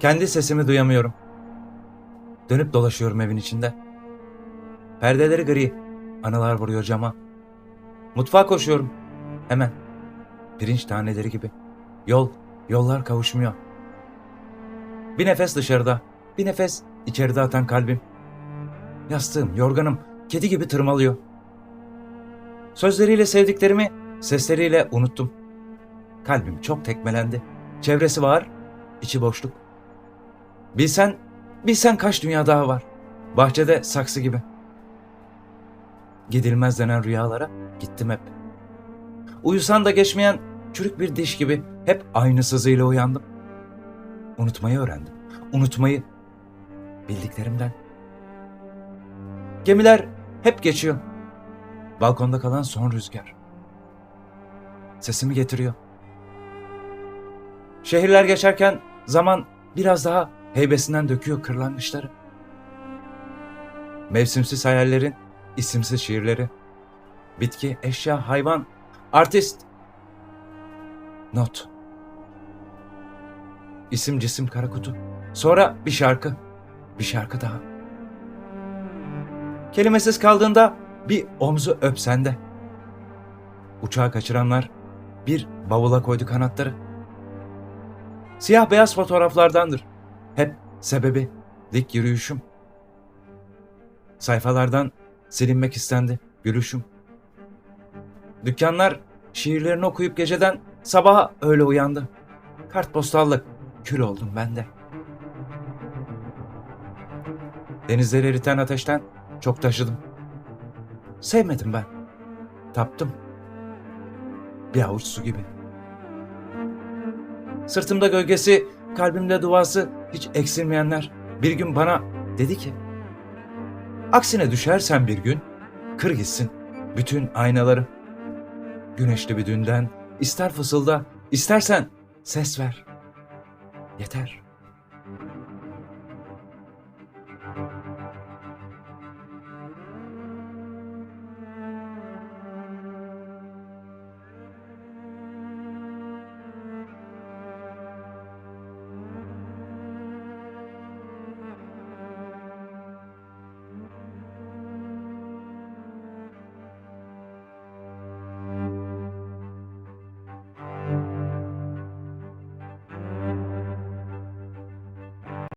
Kendi sesimi duyamıyorum. Dönüp dolaşıyorum evin içinde. Perdeleri gri, anılar vuruyor cama. Mutfağa koşuyorum. Hemen. Pirinç taneleri gibi. Yol, yollar kavuşmuyor. Bir nefes dışarıda, bir nefes içeride atan kalbim. Yastığım, yorganım kedi gibi tırmalıyor.'' Sözleriyle sevdiklerimi, sesleriyle unuttum. Kalbim çok tekmelendi. Çevresi var, içi boşluk. Bilsen, bilsen kaç dünya daha var. Bahçede saksı gibi. Gidilmez denen rüyalara gittim hep. Uyusan da geçmeyen çürük bir diş gibi hep aynı sızıyla uyandım. Unutmayı öğrendim. Unutmayı bildiklerimden. Gemiler hep geçiyor. Balkonda kalan son rüzgar. Sesimi getiriyor. Şehirler geçerken zaman biraz daha heybesinden döküyor kırlangıçları. Mevsimsiz hayallerin isimsiz şiirleri. Bitki, eşya, hayvan, artist. Not. İsim cisim kara kutu. Sonra bir şarkı. Bir şarkı daha. Kelimesiz kaldığında bir omzu öp sende. Uçağı kaçıranlar bir bavula koydu kanatları. Siyah beyaz fotoğraflardandır. Hep sebebi dik yürüyüşüm. Sayfalardan silinmek istendi gülüşüm. Dükkanlar şiirlerini okuyup geceden sabaha öyle uyandı. Kartpostallık kül oldum ben de. Denizleri eriten ateşten çok taşıdım. Sevmedim ben. Taptım. Bir avuç su gibi. Sırtımda gölgesi, kalbimde duası hiç eksilmeyenler bir gün bana dedi ki Aksine düşersen bir gün kır gitsin bütün aynaları. Güneşli bir dünden ister fısılda istersen ses ver. Yeter.